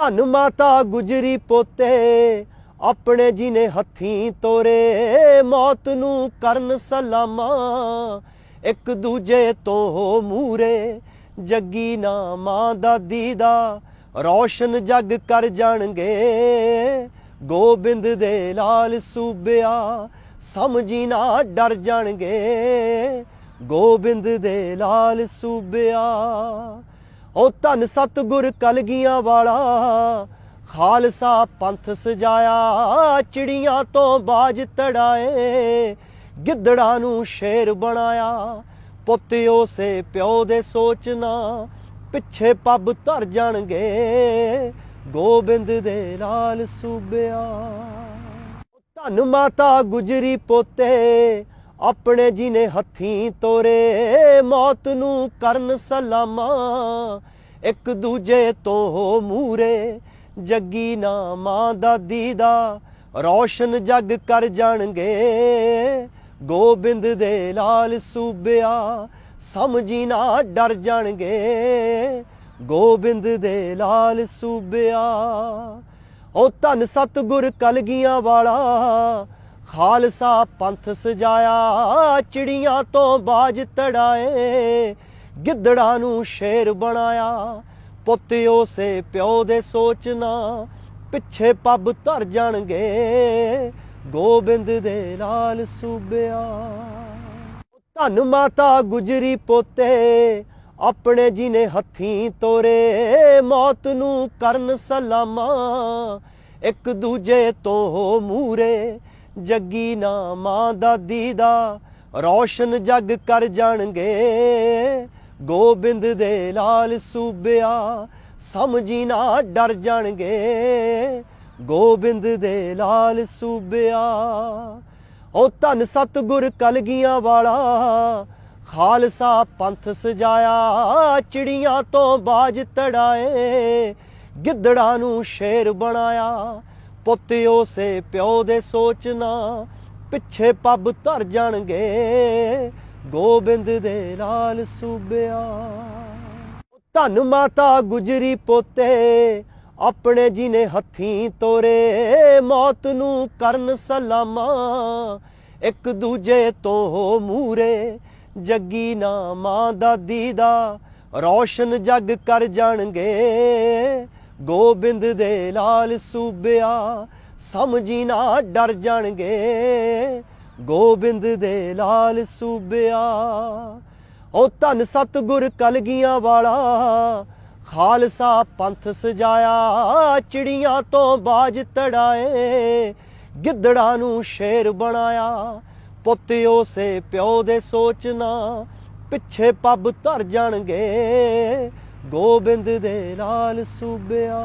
ਧੰਨ ਮਾਤਾ ਗੁਜਰੀ ਪੋਤੇ, ਆਪਣੇ ਜੀ ਨੇ ਹੱਥੀਂ ਤੋਰੇ, ਮੌਤ ਨੂੰ ਕਰਨ ਸਲਾਮਾਂ, ਇੱਕ ਦੂਜੇ ਤੋਂ ਮੂਰੇ, ਜੱਗੀ ਨਾ ਮਾਂ ਦਾਦੀ ਦਾ ਰੌਸ਼ਨ ਜੱਗ ਕਰ ਜਾਣਗੇ। ਗੋਬਿੰਦ ਦੇ ਲਾਲ ਸੂਬਿਆ, ਸਮਝੀ ਨਾ ਡਰ ਜਾਣਗੇ। ਗੋਬਿੰਦ ਦੇ ਲਾਲ ਸੂਬਿਆ ਉਹ ਧੰਨ ਸਤਗੁਰ ਕਲਗੀਆਂ ਵਾਲਾ, ਖਾਲਸਾ ਪੰਥ ਸਜਾਇਆ, ਚਿੜੀਆਂ ਤੋਂ ਬਾਜ ਤੜਾਏ, ਗਿੱਦੜਾਂ ਨੂੰ ਸ਼ੇਰ ਬਣਾਇਆ। ਪੁੱਤ ਉਸੇ ਪਿਓ ਦੇ ਸੋਚਣਾ ਪਿੱਛੇ ਪੱਬ ਧਰ ਜਾਣਗੇ, ਗੋਬਿੰਦ ਦੇ ਲਾਲ ਸੂਬਿਆ। ਧੰਨ ਮਾਤਾ ਗੁਜਰੀ ਪੋਤੇ ਆਪਣੇ ਜੀ ਨੇ ਹੱਥੀਂ ਤੋਰੇ, ਮੌਤ ਨੂੰ ਕਰਨ ਸਲਾਮਾਂ, ਇੱਕ ਦੂਜੇ ਤੋਂ ਮੂਰੇ, ਜੱਗੀ ਨਾ ਮਾਂ ਦਾਦੀ ਦਾ ਰੌਸ਼ਨ ਜੱਗ ਕਰ ਜਾਣਗੇ। ਗੋਬਿੰਦ ਦੇ ਲਾਲ ਸੂਬਿਆ ਸਮਝੀ ਨਾ ਡਰ ਜਾਣਗੇ। ਗੋਬਿੰਦ ਦੇ ਲਾਲ ਸੂਬਿਆ, ਉਹ ਧੰਨ ਸਤਗੁਰ ਕਲਗੀਆਂ ਵਾਲਾ ਖਾਲਸਾ ਪੰਥ ਸਜਾਇਆ, ਚਿੜੀਆਂ ਤੋਂ ਬਾਜ ਤੜਾਏ, ਗਿੱਦੜਾਂ ਨੂੰ ਸ਼ੇਰ ਬਣਾਇਆ। ਪੁੱਤ ਉਸੇ ਪਿਓ ਦੇ ਸੋਚਣਾ ਪਿੱਛੇ ਪੱਬ ਧਰ ਜਾਣਗੇ, ਗੋਬਿੰਦ ਦੇ ਲਾਲ ਸੂਬਿਆ। ਧੰਨ ਮਾਤਾ ਗੁਜਰੀ ਪੋਤੇ, ਆਪਣੇ ਜੀ ਨੇ ਹੱਥੀਂ ਤੋਰੇ, ਮੌਤ ਨੂੰ ਕਰਨ ਸਲਾਮਾਂ, ਇੱਕ ਦੂਜੇ ਤੋਂ ਮੂਰੇ। ਜੱਗੀ ਨਾ ਮਾਂ ਦਾਦੀ ਦਾ, ਰੌਸ਼ਨ ਜੱਗ ਕਰ ਜਾਣਗੇ। ਗੋਬਿੰਦ ਦੇ ਲਾਲ ਸੂਬਿਆ ਸਮਝੀ ਨਾ ਡਰ ਜਾਣਗੇ। ਗੋਬਿੰਦ ਦੇ ਲਾਲ ਸੂਬਿਆ, ਉਹ ਧੰਨ ਸਤਗੁਰ ਕਲਗੀਆਂ ਵਾਲਾ, ਖਾਲਸਾ ਪੰਥ ਸਜਾਇਆ, ਚਿੜੀਆਂ ਤੋਂ ਬਾਜ ਤੜਾਏ, ਗਿੱਦੜਾਂ ਨੂੰ ਸ਼ੇਰ ਬਣਾਇਆ। ਪੁੱਤ ਉਸੇ ਪਿਓ ਦੇ ਸੋਚਣਾ, ਪਿੱਛੇ ਪੱਬ ਧਰ ਜਾਣਗੇ। ਗੋਬਿੰਦ ਦੇ ਲਾਲ ਸੂਬਿਆ। ਧੰਨ ਮਾਤਾ ਗੁਜਰੀ ਪੋਤੇ, ਆਪਣੇ ਜੀ ਨੇ ਹੱਥੀਂ ਤੋਰੇ, ਮੌਤ ਨੂੰ ਕਰਨ ਸਲਾਮਾਂ। ਇੱਕ ਦੂਜੇ ਤੋਂ ਮੂਰੇ, ਜੱਗੀ ਨਾ ਮਾਂ ਦਾਦੀ ਦਾ ਰੌਸ਼ਨ ਜੱਗ ਕਰ ਜਾਣਗੇ। ਗੋਬਿੰਦ ਦੇ ਲਾਲ ਸੂਬਿਆ ਸਮਝੀ ਨਾ ਡਰ ਜਾਣਗੇ। ਗੋਬਿੰਦ ਦੇ ਲਾਲ ਸੂਬਿਆ, ਉਹ ਧੰਨ ਸਤਗੁਰ ਕਲਗੀਆਂ ਵਾਲਾ, ਖਾਲਸਾ ਪੰਥ ਸਜਾਇਆ, ਚਿੜੀਆਂ ਤੋਂ ਬਾਜ ਤੜਾਏ, ਗਿੱਦੜਾਂ ਨੂੰ ਸ਼ੇਰ ਬਣਾਇਆ। ਪੁੱਤ ਉਸੇ ਪਿਓ ਦੇ ਸੋਚਣਾ ਪਿੱਛੇ ਪੱਬ ਧਰ ਜਾਣਗੇ। ਗੋਬਿੰਦ ਦੇ ਨਾਲ ਸੂਬਿਆ